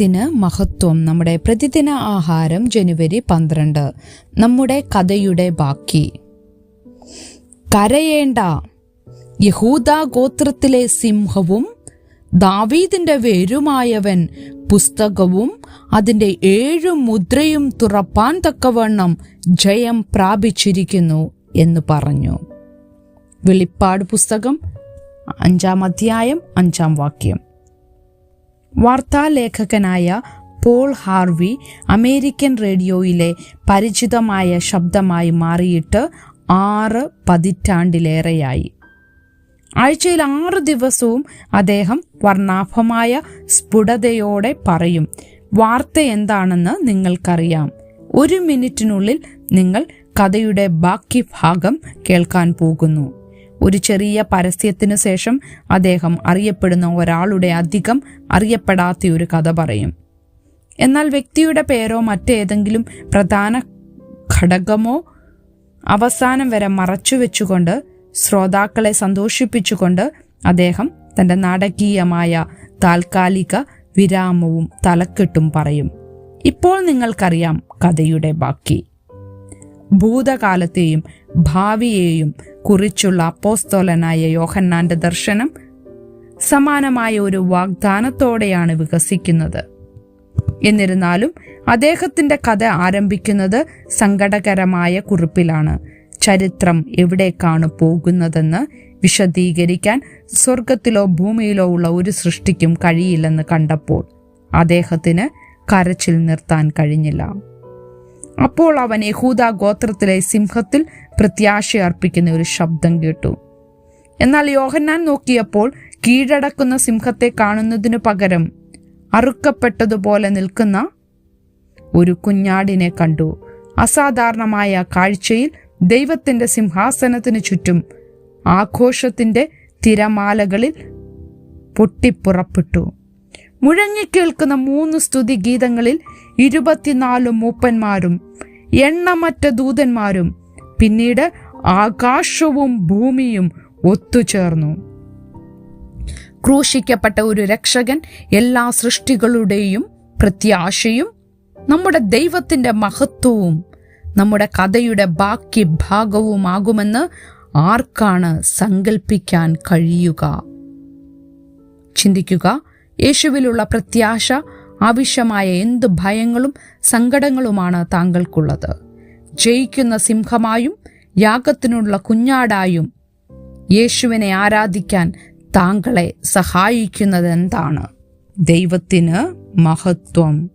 ദൈവത്തിന് മഹത്വം. നമ്മുടെ പ്രതിദിന ആഹാരം ജനുവരി പന്ത്രണ്ട്. നമ്മുടെ കഥയുടെ ബാക്കി. കരയേണ്ട. യഹൂദ ഗോത്രത്തിലെ സിംഹവും ദാവീദിന്റെ വേരുമായവൻ പുസ്തകവും അതിന്റെ ഏഴു മുദ്രയും തുറപ്പാൻ തക്കവണ്ണം ജയം പ്രാപിച്ചിരിക്കുന്നു എന്ന് പറഞ്ഞു. വെളിപ്പാട് പുസ്തകം അഞ്ചാം അധ്യായം അഞ്ചാം വാക്യം. വാർത്താലേഖകനായ പോൾ ഹാർവി അമേരിക്കൻ റേഡിയോയിലെ പരിചിതമായ ശബ്ദമായി മാറിയിട്ട് ആറ് പതിറ്റാണ്ടിലേറെയായി. ആഴ്ചയിൽ ആറ് ദിവസവും അദ്ദേഹം വർണാഭമായ സ്ഫുടതയോടെ പറയും വാർത്ത എന്താണെന്ന് നിങ്ങൾക്കറിയാം. ഒരു മിനിറ്റിനുള്ളിൽ നിങ്ങൾ കഥയുടെ ബാക്കി ഭാഗം കേൾക്കാൻ പോകുന്നു. ഒരു ചെറിയ പരസ്യത്തിനു ശേഷം അദ്ദേഹം അറിയപ്പെടുന്ന ഒരാളുടെ അധികം അറിയപ്പെടാത്ത ഒരു കഥ പറയും. എന്നാൽ വ്യക്തിയുടെ പേരോ മറ്റേതെങ്കിലും പ്രധാന ഘടകമോ അവസാനം വരെ മറച്ചു മറച്ചുവെച്ചുകൊണ്ട് ശ്രോതാക്കളെ സന്തോഷിപ്പിച്ചുകൊണ്ട് അദ്ദേഹം തന്റെ നാടകീയമായ താൽക്കാലിക വിരാമവും തലക്കെട്ടും പറയും. ഇപ്പോൾ നിങ്ങൾക്കറിയാം കഥയുടെ ബാക്കി. ഭൂതകാലത്തെയും ഭാവിയെയും കുറിച്ചുള്ള അപ്പോസ്തോലനായ യോഹന്നാന്റെ ദർശനം സമാനമായ ഒരു വാഗ്ദാനത്തോടെയാണ് വികസിക്കുന്നത്. എന്നിരുന്നാലും അദ്ദേഹത്തിന്റെ കഥ ആരംഭിക്കുന്നത് സങ്കടകരമായ കുറിപ്പിലാണ്. ചരിത്രം എവിടേക്കാണ് പോകുന്നതെന്ന് വിശദീകരിക്കാൻ സ്വർഗത്തിലോ ഭൂമിയിലോ ഉള്ള ഒരു സൃഷ്ടിക്കും കഴിയില്ലെന്ന് കണ്ടപ്പോൾ അദ്ദേഹത്തിന് കരച്ചിൽ നിർത്താൻ കഴിഞ്ഞില്ല. അപ്പോൾ അവൻ യഹൂദ ഗോത്രത്തിലെ സിംഹത്തിൽ പ്രത്യാശ അർപ്പിക്കുന്ന ഒരു ശബ്ദം കേട്ടു. എന്നാൽ യോഹന്നാൻ നോക്കിയപ്പോൾ കീഴടക്കുന്ന സിംഹത്തെ കാണുന്നതിനു പകരം അറുക്കപ്പെട്ടതുപോലെ നിൽക്കുന്ന ഒരു കുഞ്ഞാടിനെ കണ്ടു. അസാധാരണമായ കാഴ്ചയിൽ ദൈവത്തിന്റെ സിംഹാസനത്തിനു ചുറ്റും ആഘോഷത്തിന്റെ തിരമാലകളിൽ പൊട്ടിപ്പുറപ്പെട്ടു. മുഴങ്ങിക്കേൾക്കുന്ന മൂന്ന് സ്തുതി ഗീതങ്ങളിൽ ഇരുപത്തിനാല് മൂപ്പന്മാരും എണ്ണമറ്റ ദൂതന്മാരും പിന്നീട് ആകാശവും ഭൂമിയും ഒത്തുചേർന്നു. ക്രൂശിക്കപ്പെട്ട ഒരു രക്ഷകൻ എല്ലാ സൃഷ്ടികളുടെയും പ്രത്യാശയും നമ്മുടെ ദൈവത്തിന്റെ മഹത്വവും നമ്മുടെ കഥയുടെ ബാക്കി ഭാഗവുമാകുമെന്ന് ആർക്കാണ് സങ്കൽപ്പിക്കാൻ കഴിയുക? ചിന്തിക്കുക യേശുവിലുള്ള പ്രത്യാശ ആവശ്യമായ എന്ത് ഭയങ്ങളും സങ്കടങ്ങളുമാണ് താങ്കൾക്കുള്ളത്. ജയിക്കുന്ന സിംഹമായും യാഗത്തിനുള്ള കുഞ്ഞാടായും യേശുവിനെ ആരാധിക്കാൻ താങ്കളെ സഹായിക്കുന്നതെന്താണ് ദൈവത്തിന് മഹത്വം.